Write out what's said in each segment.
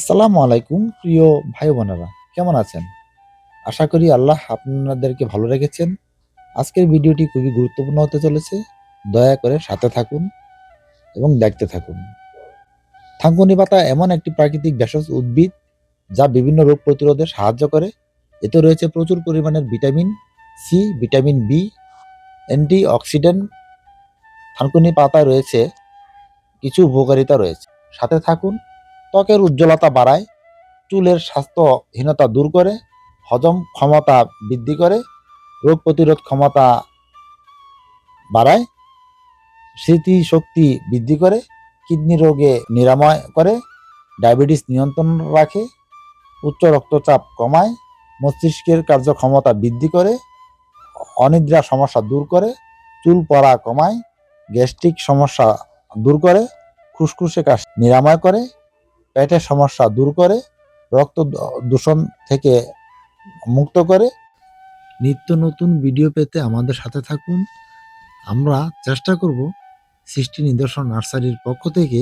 আসসালামু আলাইকুম, প্রিয় ভাই বোনেরা কেমন আছেন? আশা করি আল্লাহ আপনাদেরকে ভালো রেখেছেন। আজকের ভিডিওটি খুবই গুরুত্বপূর্ণ হতে চলেছে। দয়া করে সাথে থাকুন এবং দেখতে থাকুন। থাঙ্কুনি পাতা এমন একটি প্রাকৃতিক ভেষজ উদ্ভিদ যা বিভিন্ন রোগ প্রতিরোধে সাহায্য করে। এতে রয়েছে প্রচুর পরিমাণের vitamin C vitamin B antioxidant থানকুনি পাতায় রয়েছে কিছু উপকারিতা রয়েছে। সাথে থাকুন ত্বকের উজ্জ্বলতা বাড়ায়, চুলের স্বাস্থ্যহীনতা দূর করে, হজম ক্ষমতা বৃদ্ধি করে, রোগ প্রতিরোধ ক্ষমতা বাড়ায়, স্মৃতিশক্তি বৃদ্ধি করে, কিডনি রোগে নিরাময় করে, ডায়াবেটিস নিয়ন্ত্রণ রাখে, উচ্চ রক্তচাপ কমায়, মস্তিষ্কের কার্যক্ষমতা বৃদ্ধি করে, অনিদ্রা সমস্যা দূর করে, চুল পড়া কমায়, গ্যাস্ট্রিক সমস্যা দূর করে ফুসফুসে কাশ নিরাময় করে পেটের সমস্যা দূর করে, রক্ত দূষণ থেকে মুক্ত করে। নিত্য নতুন ভিডিও পেতে আমাদের সাথে থাকুন। আমরা চেষ্টা করব সৃষ্টি নিদর্শন নার্সারির পক্ষ থেকে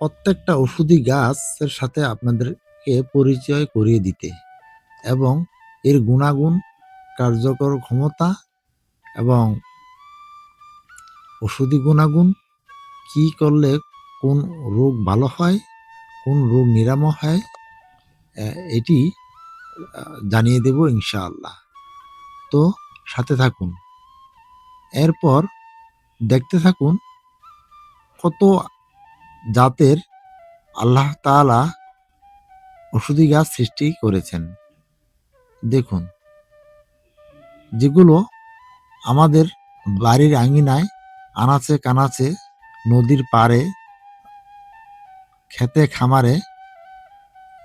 প্রত্যেকটা ওষুধি গাছের সাথে আপনাদেরকে পরিচয় করিয়ে দিতে এবং এর গুণাগুণ, কার্যকর ক্ষমতা এবং ওষুধি গুণাগুণ কি করলে কোন রোগ ভালো হয়, কোন রোগ নিরাময় হয় এটি জানিয়ে দেব ইনশাআল্লাহ। তো সাথে থাকুন। এরপর দেখতে থাকুন কত জাতের আল্লাহ তাআলা ওষুধি গাছ সৃষ্টি করেছেন। দেখুন, যেগুলো আমাদের বাড়ির আঙিনায় আনাচে কানাচে নদীর পাড়ে খেতে খামারে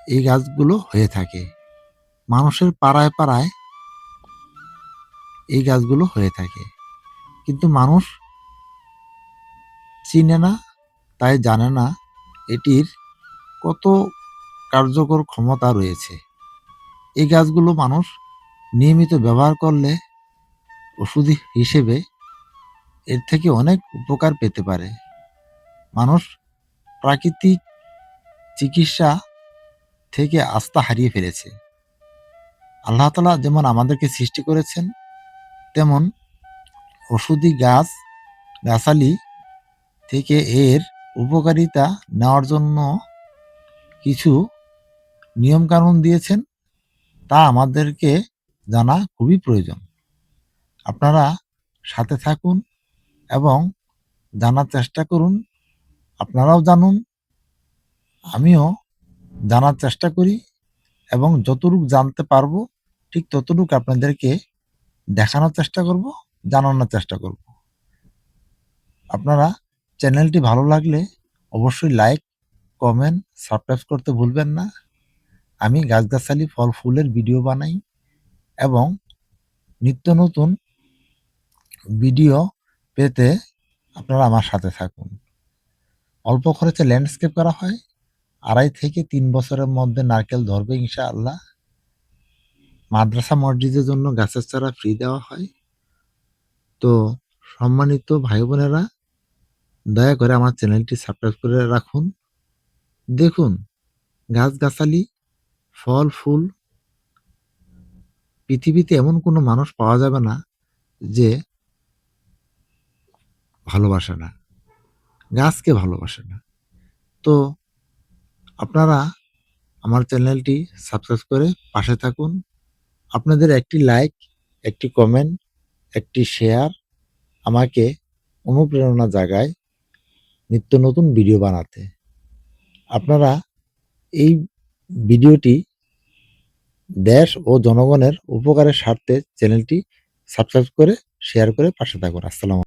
এই গাছগুলো হয়ে থাকে। মানুষের পাড়ায় পাড়ায় এই গাছগুলো হয়ে থাকে। কিন্তু মানুষ চিনে না, তাই জানে না এটির কত কার্যকর ক্ষমতা রয়েছে। এই গাছগুলো মানুষ নিয়মিত ব্যবহার করলে ওষুধ হিসেবে এর থেকে অনেক উপকার পেতে পারে। মানুষ প্রাকৃতিক চিকিৎসা থেকে আস্থা হারিয়ে ফেলেছে। আল্লাহ তালা যেমন আমাদেরকে সৃষ্টি করেছেন, তেমন ওষুধি গাছ, গাছালি থেকে এর উপকারিতা নেওয়ার জন্য কিছু নিয়মকানুন দিয়েছেন, তা আমাদেরকে জানা খুবই প্রয়োজন। আপনারা সাথে থাকুন এবং জানার চেষ্টা করুন, আপনারাও জানুন আমিও জানার চেষ্টা করি এবং যতটুকু জানতে পারব, ঠিক ততটুকু আপনাদেরকে দেখানোর চেষ্টা করব, জানানোর চেষ্টা করব। আপনারা চ্যানেলটি ভালো লাগলে অবশ্যই লাইক, কমেন্ট, সাবস্ক্রাইব করতে ভুলবেন না। আমি গাছগাছালি ফল ফুলের ভিডিও বানাই এবং নিত্য নতুন ভিডিও পেতে আপনারা আমার সাথে থাকুন। অল্প খরচে ল্যান্ডস্কেপ করা হয় আড়াই থেকে তিন বছরের মধ্যে নারকেল ধরবে ইনশাআল্লাহ। মাদ্রাসা মসজিদের জন্য গাছের চারা ফ্রি দেওয়া হয়। তো সম্মানিত ভাই বোনেরা, দয়া করে আমার চ্যানেলটি সাবস্ক্রাইব করে রাখুন। দেখুন, গাছগাছালি, ফল, ফুল, পৃথিবীতে এমন কোনো মানুষ পাওয়া যাবে না যে ভালোবাসে না, গাছকে ভালোবাসে না। তো আপনারা আমার চ্যানেলটি সাবস্ক্রাইব করে পাশে থাকুন। আপনাদের একটি লাইক, একটি কমেন্ট, একটি শেয়ার আমাকে অনুপ্রেরণা জাগায় নিত্য নতুন ভিডিও বানাতে। আপনারা এই ভিডিওটি দেশ ও জনগণের উপকারের স্বার্থে চ্যানেলটি সাবস্ক্রাইব করে, শেয়ার করে পাশে থাকুন। আসসালাম